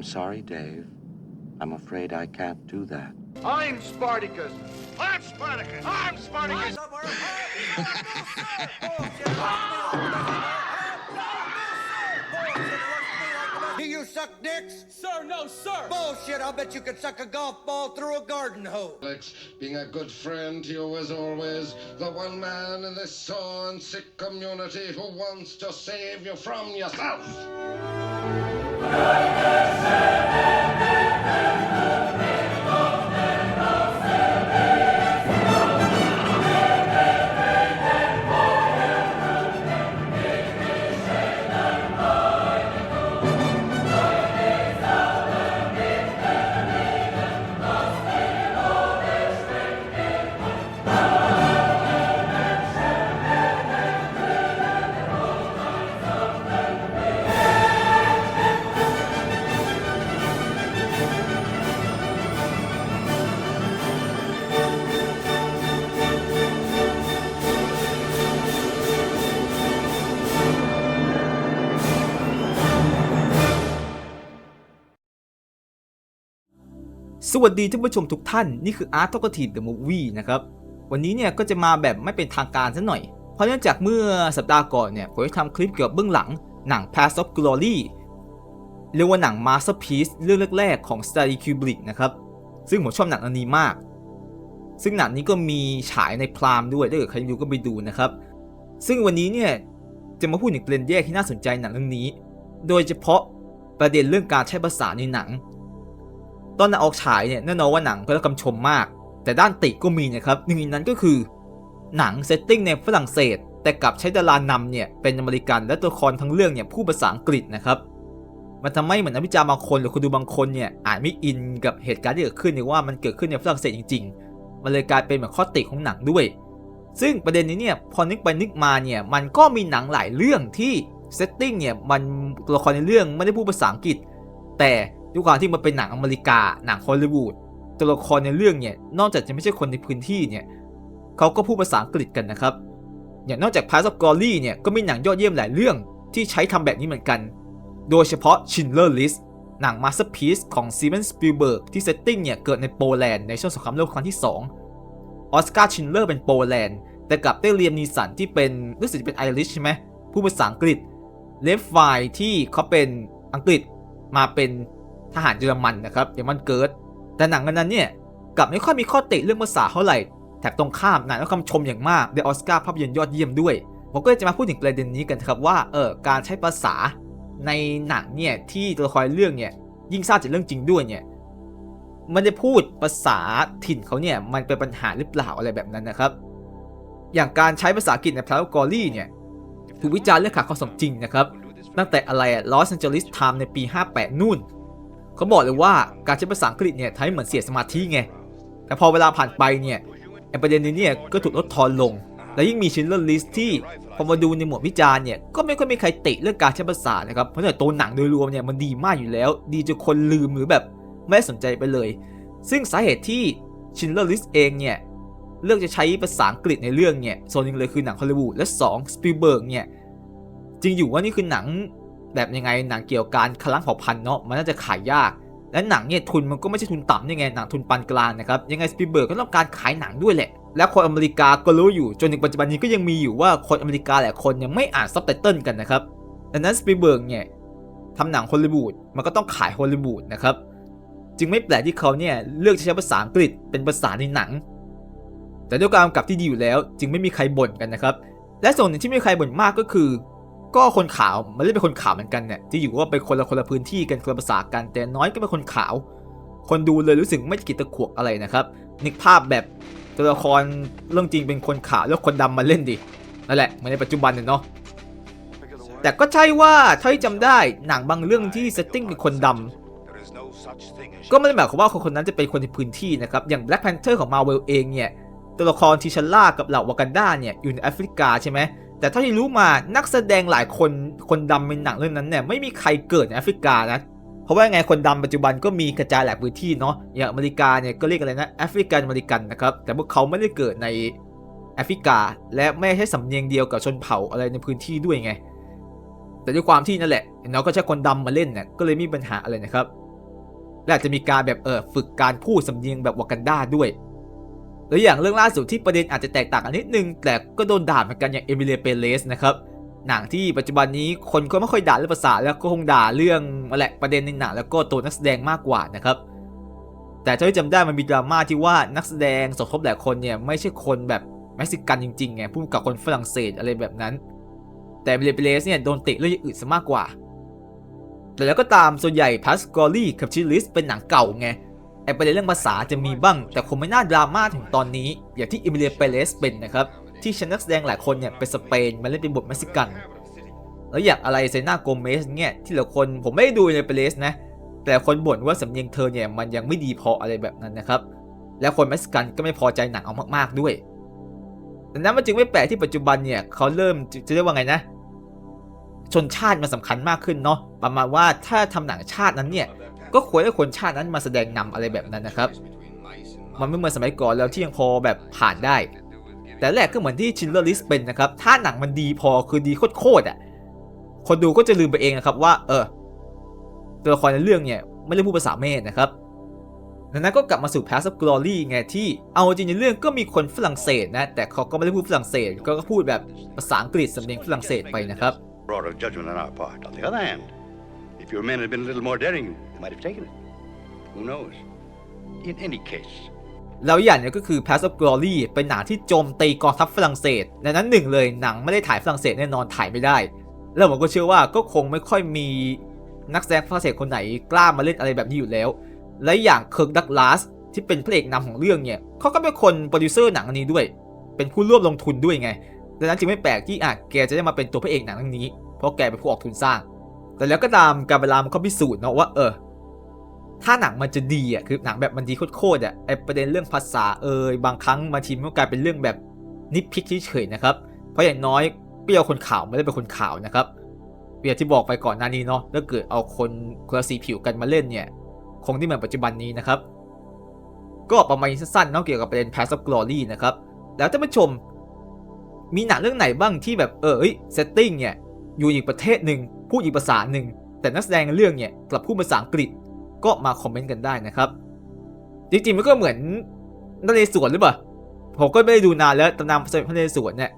I'm sorry, Dave. I'm afraid I can't do that. I'm Spartacus. I'm Spartacus. I'm Spartacus. Do you suck dicks? Sir, no, sir! Bullshit, I'll bet you could suck a golf ball through a garden hose. Alex, being a good friend to you as always, the one man in this sore and sick community who wants to save you from yourself. Україна живе! สวัสดีท่านผู้ชมทุกท่าน นี่คือ Art Talk Team The Movie นะครับ วันนี้เนี่ยก็จะมาแบบไม่เป็นทางการซะหน่อย เพราะเนื่องจากเมื่อสัปดาห์ก่อนเนี่ย ผมได้ทำคลิปเกี่ยวกับเบื้องหลัง หนัง Path of Glory เรียกว่าหนัง Masterpiece เรื่องแรกๆของ Stanley Kubrick นะครับ ซึ่งผมชอบหนังอันนี้มาก ซึ่งหนังนี้ก็มีฉายในพรามด้วยถ้าเกิดใครดูก็ไปดูนะครับ ซึ่งวันนี้เนี่ยจะมาพูดถึงประเด็นแยกที่น่าสนใจหนังเรื่องนี้ โดยเฉพาะประเด็นเรื่องการใช้ภาษาในหนัง ตอนนังออกฉายเนี่ยแน่นอนว่าหนังก็ได้คำชมมาก แต่ด้านติก็มีนะครับหนึ่งในนั้นก็คือ หนังเซตติ้งในฝรั่งเศส แต่กลับใช้ดารานำเนี่ยเป็นอเมริกันและตัวละครทั้งเรื่องเนี่ยพูดภาษาอังกฤษนะครับมันทำให้เหมือนนักวิจารณ์บางคนหรือคนดูบางคนเนี่ยอาจไม่อินกับเหตุการณ์ที่เกิดขึ้นเนี่ยว่ามันเกิดขึ้นในฝรั่งเศสจริง ๆ มันเลยกลายเป็นเหมือนข้อติของหนังด้วย ซึ่งประเด็นนี้เนี่ยพอนึกไปนึกมาเนี่ยมันก็มีหนังหลายเรื่องที่เซตติ้งเนี่ยมันตัวละครในเรื่องไม่ได้พูดภาษาอังกฤษ แต่ ด้วยความที่มันเป็นหนังอเมริกาหนังฮอลลีวูดตัวละครในเรื่องเนี่ยนอกจากจะไม่ใช่คนในพื้นที่เนี่ยเขาก็พูดภาษาอังกฤษกันนะครับอย่างนอกจาก Path of Glory เนี่ยก็มีหนังยอดเยี่ยมหลายเรื่องที่ใช้ทำแบบนี้เหมือนกัน โดยเฉพาะ Schindler List หนัง Masterpiece ของ Steven Spielberg ที่เซตติ้งเนี่ยเกิดในโปแลนด์ในช่วงสงครามโลกครั้งที่ 2 ออสการ์ชินเลอร์เป็นโปแลนด์แต่กลับได้เรียมนีสันที่เป็นรู้สึกจะเป็นไอริชใช่ไหมพูดภาษาอังกฤษเลฟไฟที่เขาเป็นอังกฤษมาเป็น ทหารเยอรมันนะครับอย่างมันเกิร์ดแต่หนังอันนั้นเนี่ยกลับไม่ค่อยมีข้อติเรื่องภาษาเท่าไหร่แถบตรงข้ามหนังได้คำชมอย่างมากได้ออสการ์ภาพยนตร์ยอดเยี่ยมด้วย ผมก็จะมาพูดถึงประเด็นนี้กันครับว่าเออการใช้ภาษาในหนังเนี่ยที่ตัวละครเรื่องเนี่ยยิ่งทราบจากเรื่องจริงด้วยเนี่ยมันจะพูดภาษาถิ่นเขาเนี่ยมันเป็นปัญหาหรือเปล่าอะไรแบบนั้นนะครับ อย่างการใช้ภาษาอังกฤษในพลาโกอรี่เนี่ยถูกวิจารณ์เรื่องขาดความสมจริงนะครับตั้งแต่อะไรลอะ Los Angeles Times ในปี 58 นู่น เขาบอกเลยว่าการใช้ภาษาอังกฤษเนี่ยทำให้เหมือนเสียสมาธิไง แต่พอเวลาผ่านไปเนี่ยไอประเด็นนี้เนี่ยก็ถูกลดทอนลง และยิ่งมีชินเลอร์ลิสที่พอมาดูในหมวดวิจารณ์เนี่ยก็ไม่ค่อยมีใครติเรื่องการใช้ภาษานะครับ เพราะเนี่ยตัวหนังโดยรวมเนี่ยมันดีมากอยู่แล้ว ดีจนคนลืมหรือแบบไม่สนใจไปเลย ซึ่งสาเหตุที่ชินเลอร์ลิสเองเนี่ยเลือกจะใช้ภาษาอังกฤษในเรื่องเนี่ยโซนหนึงเลยคือหนังฮอลลีวูดและ2สปีลเบิร์กเนี่ยจริงอยู่ว่านี่คือหนัง แบบยังไงหนังเกี่ยวกับการคลังเผ่าพันธุ์เนาะมันน่าจะขายยาก และหนังเนี่ยทุนมันก็ไม่ใช่ทุนต่ำยังไงหนังทุนปานกลางนะครับยังไงสปีเบิร์กก็ต้องการขายหนังด้วยแหละ และคนอเมริกาก็รู้อยู่จนถึงปัจจุบันนี้ก็ยังมีอยู่ว่าคนอเมริกาหลายคนยังไม่อ่านซับไตเติลกันนะครับดังนั้นสปีเบิร์กเนี่ยทำหนังฮอลลีวูดมันก็ต้องขายฮอลลีวูดนะครับจึงไม่แปลกที่เขาเนี่ยเลือกจะใช้ภาษาอังกฤษเป็นภาษาในหนัง แต่ด้วยการกำกับที่ดีอยู่แล้ว จึงไม่มีใครบ่นกันนะครับและส่วนหนึ่งที่ไม่มีใครบ่นมากก็คือ ก็คนขาวมันไม่ได้เป็นคนขาวเหมือนกันเนี่ยที่อยู่ว่าเป็นคนละคนละพื้นที่กันคนละภาษากันแต่น้อยก็เป็นคนขาว คนดูเลยรู้สึกไม่กิดตะขวกอะไรนะครับ นึกภาพแบบตัวละครเรื่องจริงเป็นคนขาวแล้วคนดำมาเล่นดินั่นแหละเหมือนในปัจจุบันเนี่ยเนาะแต่ก็ใช่ว่าเท่าที่จำได้หนังบางเรื่องที่เซตติ้งเป็นคนดำก็ไม่ได้หมายความว่าคนคนนั้นจะเป็นคนในพื้นที่นะครับอย่าง Black Panther ของ Marvel เองเนี่ยตัวละครทิชัลล่ากับเหล่าวากันดาเนี่ยอยู่ในแอฟริกาใช่ไหม แต่เท่าที่รู้มานักแสดงหลายคนคนดำในหนังเรื่องนั้นเนี่ยไม่มีใครเกิดในแอฟริกานะ เพราะว่าไงคนดำปัจจุบันก็มีกระจายหลายพื้นที่เนาะอย่างอเมริกาเนี่ยก็เรียกอะไรนะแอฟริกันอเมริกันนะครับแต่พวกเขาไม่ได้เกิดในแอฟริกา และไม่ใช่สำเนียงเดียวกับชนเผ่าอะไรในพื้นที่ด้วยไง แต่ด้วยความที่นั่นแหละเราก็ใช้คนดำมาเล่นเนี่ยก็เลยมีปัญหาอะไรนะครับและจจะมีการแบบเออฝึกการพูดสำเนียงแบบวากันดาด้วย แล้วอย่างเรื่องล่าสุดที่ประเด็นอาจจะแตกต่างกันนิดนึง แต่ก็โดนด่าเหมือนกันอย่างเอมิเลียเปเลสนะครับหนังที่ปัจจุบันนี้คนก็ไม่ค่อยด่าเรื่องภาษาแล้วก็คงด่าเรื่องแหละประเด็นในหนังแล้วก็ตัวนักแสดงมากกว่านะครับแต่เท่าที่จำได้มันมีดราม่าที่ว่านักแสดงสมทบหลายคนเนี่ยไม่ใช่คนแบบเม็กซิกันจริงๆไงพุ่งกับคนฝรั่งเศสอะไรแบบนั้น แต่เบเลเปเลสเนี่ยโดนติเรื่องอื่นซะมากกว่า แต่แล้วก็ตามส่วนใหญ่พัสกอรี่กับชิลิสเป็นหนังเก่าไง อประเด็นเรื่องภาษาจะมีบ้าง แต่คงไม่น่าดราม่าถึงตอนนี้ อย่างที่เอมิเลียเปเลสเป็นนะครับ ที่ชนักแสดงหลายคนเนี่ยเป็นสเปนมาเล่นเป็นบทเม็กซิกัน แล้วอย่างอะไรเซนาโกเมสเนี่ยที่หลายคนผมไม่ได้ดูในเปเลสนะ แต่คนบ่นว่าสำเนียงเธอเนี่ยมันยังไม่ดีพออะไรแบบนั้นนะครับ แล้วคนเม็กซิกันก็ไม่พอใจหนังเอามาก ๆด้วยดังนั้นมันจึงไม่แปลกที่ปัจจุบันเนี่ยเขาเริ่มจะจะเรียกว่าไงนะ ชนชาติมันสำคัญมากขึ้นเนาะประมาณว่าถ้าทำหนังชาตินั้นเนี่ย ก็ควรให้คนชาตินั้นมาแสดงนำอะไรแบบนั้นนะครับ มันไม่เหมือนสมัยก่อนแล้วที่ยังพอแบบผ่านได้ แต่แรกก็เหมือนที่ชินเลอร์ลิสเป็นนะครับ ถ้าหนังมันดีพอคือดีโคตรๆอะ คนดูก็จะลืมไปเองนะครับว่า เออ ตัวละครในเรื่องเนี่ยไม่ได้พูดภาษาเมธนะครับดังนั้นก็กลับมาสู่ Path of Glory ไงที่เอาจริงในเรื่องก็มีคนฝรั่งเศสนะ แต่เขาก็ไม่ได้พูดฝรั่งเศสก็พูดแบบภาษาอังกฤษสำเนียงฝรั่งเศสไปนะครับ Broader judgment on our part. On the other hand, if your men had been a little more daring, they might have taken it. Who knows? In any case, แล้วอย่างนึงก็คือ Path of Glory เป็นหนังที่โจมตีกองทัพฝรั่งเศสดังนั้นหนึ่งเลยหนังไม่ได้ถ่ายฝรั่งเศสแน่นอนถ่ายไม่ได้ แล้วผมก็เชื่อว่าก็คงไม่ค่อยมีนักแสดงฝรั่งเศสคนไหนกล้ามาเล่นอะไรแบบนี้อยู่แล้ว และอย่างเคิร์กดักลาสที่เป็นพระเอกนำของเรื่องเนี่ยเขาก็เป็นคนโปรดิวเซอร์หนังอันนี้ด้วย เป็นผู้ร่วมลงทุนด้วยไงดังนั้นจึงไม่แปลกที่อะแกจะได้มาเป็นตัวพระเอกหนังเรื่องนี้ เพราะแกเป็นผู้ออกทุนสร้าง แต่แล้วก็ตามการเวลามันก็พิสูจน์เนาะว่าเออถ้าหนังมันจะดีอะคือหนังแบบมันดีโคตรๆอะไอประเด็นเรื่องภาษาเอยบางครั้งบางทีมันก็กลายเป็นเรื่องแบบนิพิกเฉยๆนะครับ เพราะอย่างน้อยเปรี้ยวคนข่าวไม่ได้เป็นคนข่าวนะครับเปียที่บอกไปก่อนหน้านี้เนาะถ้าเกิดเอาคนคนละสีผิวกันมาเล่นเนี่ย คงที่เหมือนปัจจุบันนี้นะครับ ก็ประมาณสั้นๆเนาะเกี่ยวกับประเด็น Path of Glory นะครับ แล้วท่านผู้ชม มีหนังเรื่องไหนบ้างที่แบบเออเซตติ้งเนี่ยอยู่อีกประเทศหนึ่ง พูดอีกภาษาหนึ่ง แต่นักแสดงในเรื่องเนี่ยกลับพูดภาษาอังกฤษก็มาคอมเมนต์กันได้นะครับ จริงๆมันก็เหมือนนเรศวรหรือเปล่าผมก็ไม่ได้ดูนานแล้วตำนานพระนเรศวรเนี่ย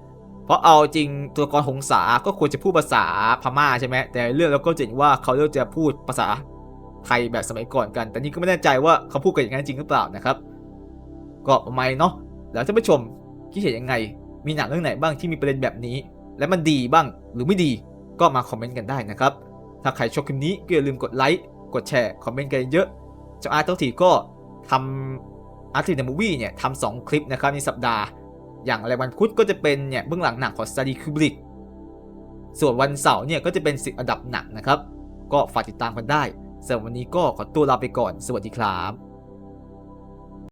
เพราะเอาจริงตัวละครหงสาก็ควรจะพูดภาษาพม่าใช่ไหมแต่เรื่องเราก็จะเห็นว่าเขาเลือกจะพูดภาษาไทยแบบสมัยก่อนกัน แต่นี่ก็ไม่แน่ใจว่าเขาพูดกันอย่างนั้นจริงหรือเปล่านะครับ ก็ประมาณเนาะแล้วท่านผู้ชมคิดเห็นยังไง มีหนังเรื่องไหนบ้างที่มีประเด็นแบบนี้ และมันดีบ้างหรือไม่ดี ก็มาคอมเมนต์กันได้นะครับ ถ้าใครชอบคลิปนี้ก็อย่าลืมกดไลค์ กดแชร์ คอมเมนต์กันเยอะเจ้าอาร์ตเท่าทีก็ทำอาร์ติในมูวี่เนี่ยทำสองคลิปนะครับในสัปดาห์ อย่างอะไรวันพุธก็จะเป็นเนี่ยเบื้องหลังหนังของสตาร์ดีคิวบริกส่วนวันเสาร์เนี่ยก็จะเป็นสิบอันดับหนังนะครับ ก็ฝากติดตามกันได้สำหรับวันนี้ก็ขอตัวลาไปก่อน สวัสดีครับ